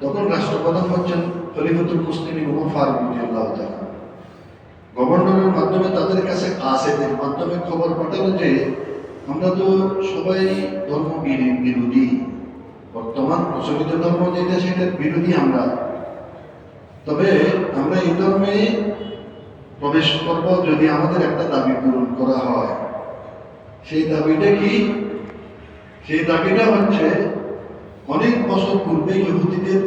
তখন রাষ্ট্রপ্রধান হচ্ছেন খলিফতুল মুসলিম উমর ফারুক গভর্নরের মাধ্যমে তাদের কাছে কাসেদের মাধ্যমে খবর পাঠালো যে, আমরা তো সবাই ধর্ম বিরো- বিরোধী। বর্তমান প্রচলিত ধর্ম যেটা সেটার বিরোধী আমরা। তবে আমরা এই ধর্মে প্রবেশ করব যদি আমাদের একটা দাবি পূরণ করা হয়। সেই দাবিটা কি? সেই দাবিটা হচ্ছে অনেক বছর পূর্বে ইহুদিদের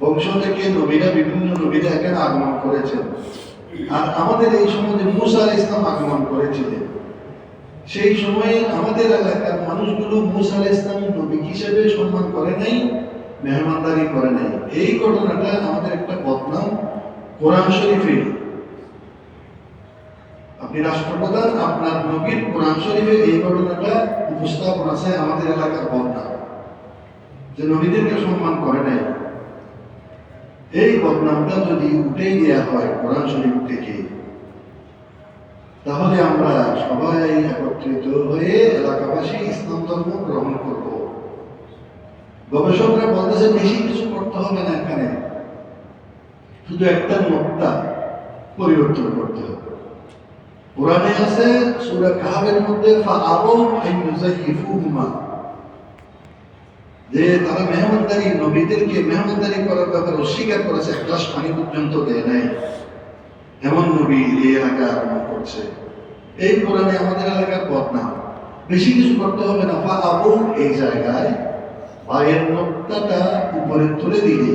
বংশ থেকে নবীরা, বিভিন্ন নবীরা এখানে আগমন করেছেন। আর আমাদের এই সমাজে মুসা আলাইহিস ইসলাম আগমন করেছিলেন। সেই সময়ে আমাদের এলাকার মানুষগুলো মুসা আলাইহিস ইসলাম নবী হিসেবে সম্মান করে নাই, মেহমানদারি করে নাই। এই ঘটনাটা আমাদের একটা বদনাম কোরআন শরীফে। আপনি রাষ্ট্রপ্রধান, আপনার নবীর কোরআন শরীফে এই ঘটনাটা উপস্থাপন আছে, আমাদের এলাকার বদনাম। যে নবীদেরকে সম্মান করে নাই। এই বদনামটা যদি উঠেই দেওয়া হয় কোরআন শরীফ থেকে, তাহলে আমরা সবাই একত্রিত হয়ে এলাকাবাসী ইসলাম ধর্ম গ্রহণ করব। গবেষকরা বলতেছে বেশি কিছু করতে হবে না এখানে। শুধু একটা নোটটা পরিবর্তন করতে হবে। কোরআনে আছে, সূরা কাহাবের মধ্যে ফাআবু আইয়ুযাইফুহুমা যে তারা মেহমানদারি, নবীদেরকে মেহমানদারি করার ব্যাপারে অস্বীকার করেছে, এক গ্লাস পানি পর্যন্ত দেয় নাই। এমন নবী এই এলাকা আরম্ভ করছে। এই কোরআনে আমাদের এলাকার বদনাম বেশি কিছু করতে হবে না। ফা আবু এই জায়গায় পায়ের নোকটাটা উপরে তুলে দিলে,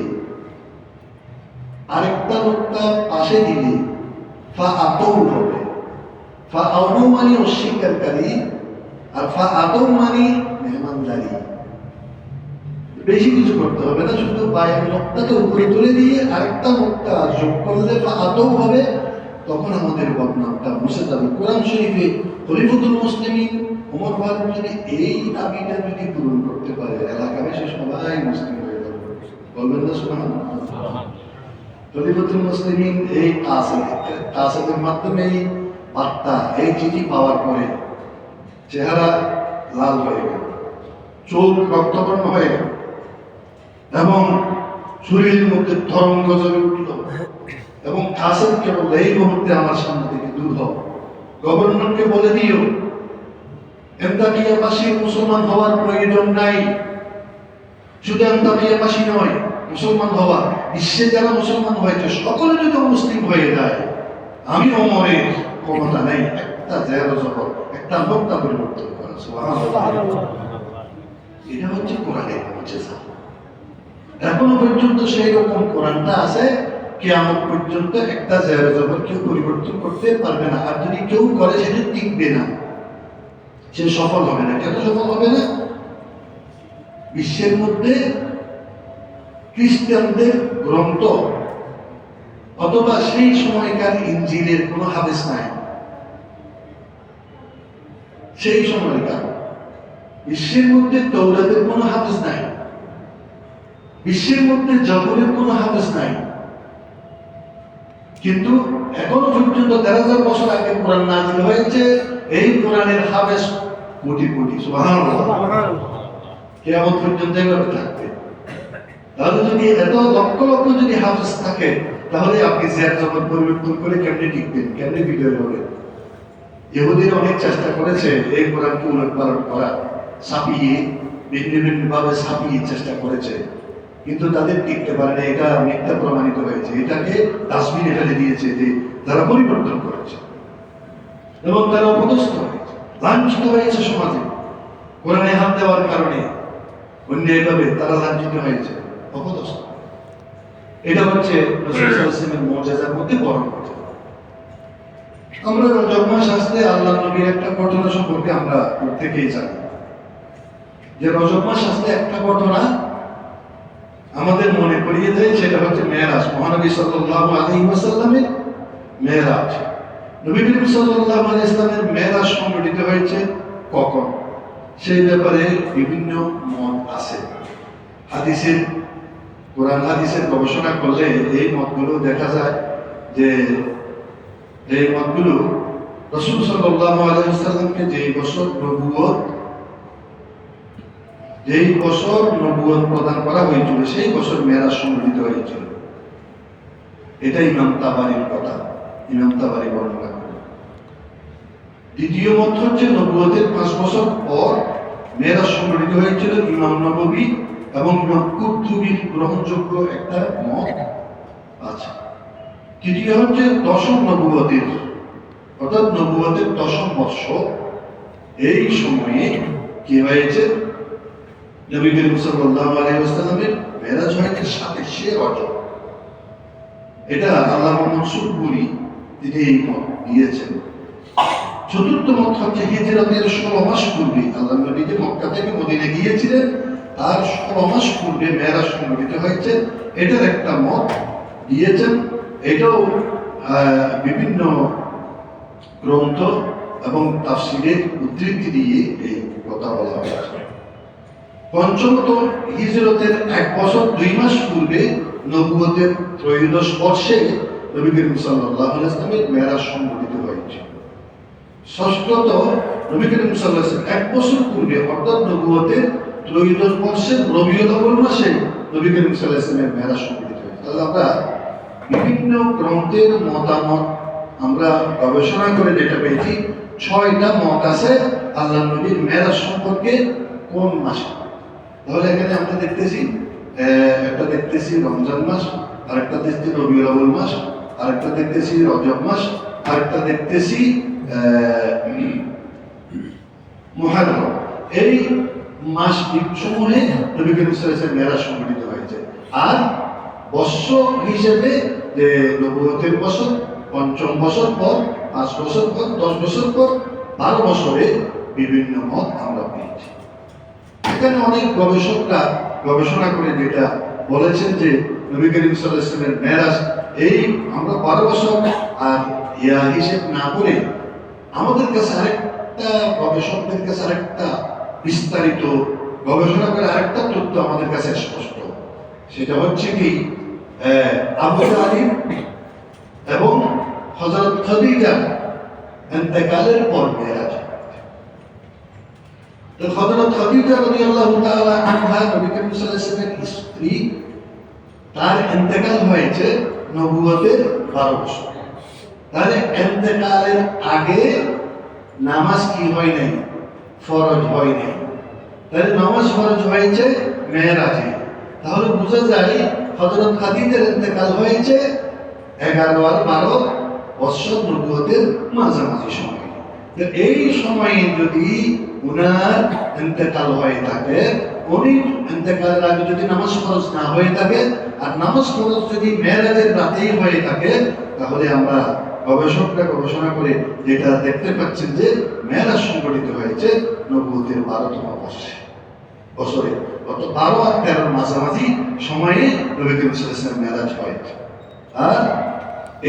আরেকটা নোকটা পাশে দিলে ফা আতৌ হবে। ফা আবু মানে অস্বীকারী আর ফা আতৌ মানে মেহমানদারি। বেশি কিছু করতে হবে না শুধু পায়ের নোকটাকে উপরে তুলে দিয়ে আরেকটা নোকটা যোগ করলে বা আদৌ হবে তখন আমাদের বদনামটা মুছে যাবে। কোরআন শরীফে খলিফুতুল মুসলিমিন ওমর ফারুক যদি এই দাবিটা যদি পূরণ করতে পারে এলাকাবাসী সবাই মুসলিম হয়ে যাবে। বলবেন না সুবহানাল্লাহ? খলিফুতুল মুসলিমিন এই কাসেদ কাসেদের মাধ্যমে এই বার্তা এই চিঠি পাওয়ার পরে চেহারা লাল হয়ে গেল। চোখ রক্তবর্ণ হয়ে গেল। এবং শরীরের মধ্যে তরঙ্গ জ্বলে উঠল। এবং কাসেম কেবল এই মুহূর্তে আমার সামনে থেকে দূর হও। গভর্নরকে বলে দিও এন্তাকিয়াবাসী মুসলমান হওয়ার প্রয়োজন নাই। শুধু এন্তাকিয়াবাসী নয় মুসলমান হওয়া বিশ্বে যারা মুসলমান হয়েছে সকলে যদি মুসলিম হয়ে যায়। আমি অমরের ক্ষমতা নেই। একটা জের জবর একটা বক্তা পরিবর্তন করা। এটা হচ্ছে কোরআনের মুজিজা। এখনও পর্যন্ত সেই রকম কোরআনটা আছে, কিয়ামত পর্যন্ত একটা জায়গা জবর কেউ পরিবর্তন করতে পারবে না। আর যদি কেউ করে, সেটা টিকবে না। সে সফল হবে না। কেন সফল হবে না? বিশ্বের মধ্যে খ্রিস্টানদের গ্রন্থ অথবা সেই সময়কার ইঞ্জিলের কোনো হাদিস নাই। সেই সময়কার। বিশ্বের মধ্যে তৌরাতের কোনো হাদিস নাই। বিশ্বের মধ্যে জবরের কোনো হাদিস নাই। কিন্তু এখনও পর্যন্ত তেরো হাজার বছর আগে কোরআন নাজিল হয়েছে এই কোরআনের হাবেস কোটি কোটি কেয়ামত পর্যন্ত এভাবে থাকবে। তাহলে যদি এত লক্ষ লক্ষ যদি হাফেজ থাকে তাহলে আপনি জবর পরিবর্তন করে কেমনে টিকবেন? কেমনে বিজয় হবেন ইহুদিরা অনেক চেষ্টা করেছে এই কোরআনকে উলট পালট করা ছাপিয়ে ভিন্ন ভিন্ন ভাবে ছাপিয়ে চেষ্টা করেছে। কিন্তু তাদের টিকতে পারে না, এটা মিথ্যা প্রমাণিত হয়েছে। এটাকে ডাস্টবিনে ফেলে দিয়েছে যে তারা পরিবর্তন করেছে এবং তারা অপদস্থ হয়েছে, লাঞ্ছিত হয়েছে সমাজে। কোরআনে হাত দেওয়ার কারণে অন্যায়ভাবে তারা লাঞ্ছিত হয়েছে, অপদস্থ। এটা হচ্ছে রসুল সাল্লামের মর্যাদার মধ্যে বড় আমরা মাস আসলে আল্লাহ নবীর একটা ঘটনা সম্পর্কে আমরা প্রত্যেকেই জানি। যে রজব মাস একটা ঘটনা আমাদের মনে করিয়ে দেয়, সেটা হচ্ছে মেয়েরাজ। মহানবী সাল্লাল্লাহু আলাইহি ওয়াসাল্লামের মেয়েরাজ। নবী করিম সাল্লাল্লাহু আলাইহি ইসলামের মেয়েরাজ সংগঠিত হয়েছে কখন? সেই ব্যাপারে বিভিন্ন মত আছে। হাদিসের, কোরআন হাদিসের গবেষণা করলে এই মতগুলো দেখা যায় যে এই মতগুলো রসুল সাল্লাল্লাহু আলাইহি ওয়াসাল্লামকে যেই বছর নবুয়ত যেই বছর নবুয়ত প্রদান করা হয়েছিল, সেই বছর মেয়েরা সংগঠিত হয়েছিল। এটা ইমাম কথা, ইমাম বর্ণনা করে। দ্বিতীয় মত হচ্ছে নবুয়তের পাঁচ বছর পর মেয়েরা সংগঠিত হয়েছিল, ইমাম নববী এবং ইমাম গ্রহণযোগ্য একটা মত আছে। তৃতীয় হচ্ছে দশম নবুয়তের অর্থাৎ নবুয়তের দশম বর্ষ এই সময়ে কি হয়েছে? নবী সাল্লাল্লাহু আলাইহি ওয়াসাল্লামের মেরাজ হয়েছে সাতাশে রজব এটা আল্লাহ মনসুর পুরি তিনি এই দিয়েছেন। চতুর্থ মত হচ্ছে ষোলো মাস পূর্বে আল্লাহ নবী যে মক্কা থেকে মদিনে গিয়েছিলেন, তার ষোলো মাস পূর্বে হয়েছে। এটার একটা মত দিয়েছেন। এটাও বিভিন্ন গ্রন্থ এবং তাফসিরের উদ্ধৃতি দিয়ে এই কথা বলা হয়েছে। পঞ্চমত হিজরতের এক বছর দুই মাস পূর্বে নবুয়তের ত্রয়োদশ বর্ষে নবী করিম সাল্লাল্লাহু আলাইহি ওয়াসাল্লামের মেরাজ সংঘটিত হয়েছে। ষষ্ঠত নবী করিম ওয়াসাল্লাম এক বছর পূর্বে অর্থাৎ নবুয়তের ত্রয়োদশ বর্ষের রবিউল আউয়াল মাসে নবী করিম সাল্লাল্লাহু আলাইহি ওয়াসাল্লামের সংঘটিত হয়েছে। তাহলে আমরা বিভিন্ন গ্রন্থের মতামত আমরা গবেষণা করে যেটা পেয়েছি, ছয়টা মত আছে আল্লাহ নবীর মেরাজ সম্পর্কে কোন মাসে? তাহলে এখানে আমরা দেখতেছি একটা দেখতেছি রমজান মাস, আরেকটা দেখতেছি রবিউল আউয়াল মাস, আরেকটা দেখতেছি রজব মাস, আরেকটা দেখতেছি মুহাররম। এই মাস সমূহে নবী করিম আলাইহি সংগঠিত হয়েছে। আর বর্ষ হিসেবে, যে নবুয়তের বছর, পঞ্চম বছর পর, পাঁচ বছর পর, দশ বছর পর, বারো বছরে বিভিন্ন মত আমরা পেয়েছি। এখানে অনেক গবেষকরা গবেষণা করে যেটা বলেছেন যে নবী করিম সাল্লামের মেরাজ, এই আমরা বারো বছর আর ইয়া হিসেব না করে আমাদের কাছে আরেকটা গবেষকদের কাছে আরেকটা বিস্তারিত গবেষণা করে আরেকটা তথ্য আমাদের কাছে স্পষ্ট। সেটা হচ্ছে কি আবু তালিব এবং হজরত খাদিজা এতেকালের পর মেরাজ। তো হযরত খাদিজা রাদিয়াল্লাহু তাআলা আনহা নবী স্ত্রী, তার ইন্তেকাল হয়েছে নবুয়তের 12 বছর। তাহলে ইন্তেকালের আগে নামাজ কি হয় নাই? ফরজ হয় নাই। তাহলে নামাজ ফরজ হয়েছে মেয়েরাজে। তাহলে বোঝা যায় হযরত খাদিজার ইন্তেকাল হয়েছে 11 আর 12 বছর নবুয়তের মাঝামাঝি সময়। এই সময়ে যদি উনার ইন্তেকাল হয়ে থাকে, উনি ইন্তেকালের আগে যদি নামাজ ফরজ না হয়ে থাকে, আর নামাজ ফরজ যদি রাতেই হয়ে থাকে, তাহলে আমরা গবেষকরা গবেষণা করে যেটা দেখতে পাচ্ছেন যে মেয়েরাজ সংগঠিত হয়েছে নবুতের বারোতম বর্ষে। বছরে গত বারো আর তেরোর মাঝামাঝি সময়ে নবী আলাইহি হয় আর